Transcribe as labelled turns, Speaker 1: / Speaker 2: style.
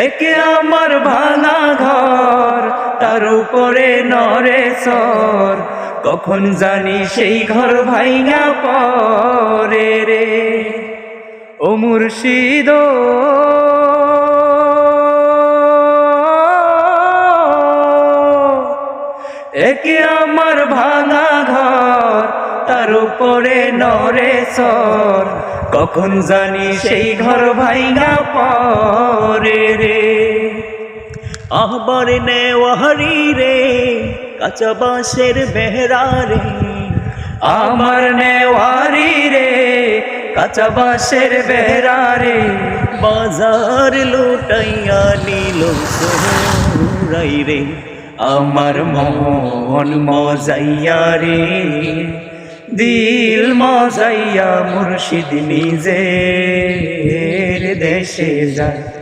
Speaker 1: একে আমার ভাঙা ঘর তার উপরে নরে সর কখন জানি সেই ঘর ভাইঙা পরে রে। ও মুর্শিদ, একে আমার ভাঙা ঘর তার উপরে নরে সর কখন জানি সেই ঘর ভাইঙা পরে
Speaker 2: আহবার নেওয়ারি রে, কাঁচা বাঁশের বেহরা রে
Speaker 1: আমার নেওয়ারি রে, কাঁচা বাঁশের বেড়া রে
Speaker 2: বাজার লুটাইয়া নিল সোহরাই রে,
Speaker 1: আমার মন মজাইয়া রে। দিল মজাইয়া মুর্শিদ নিজের দেশে যায়।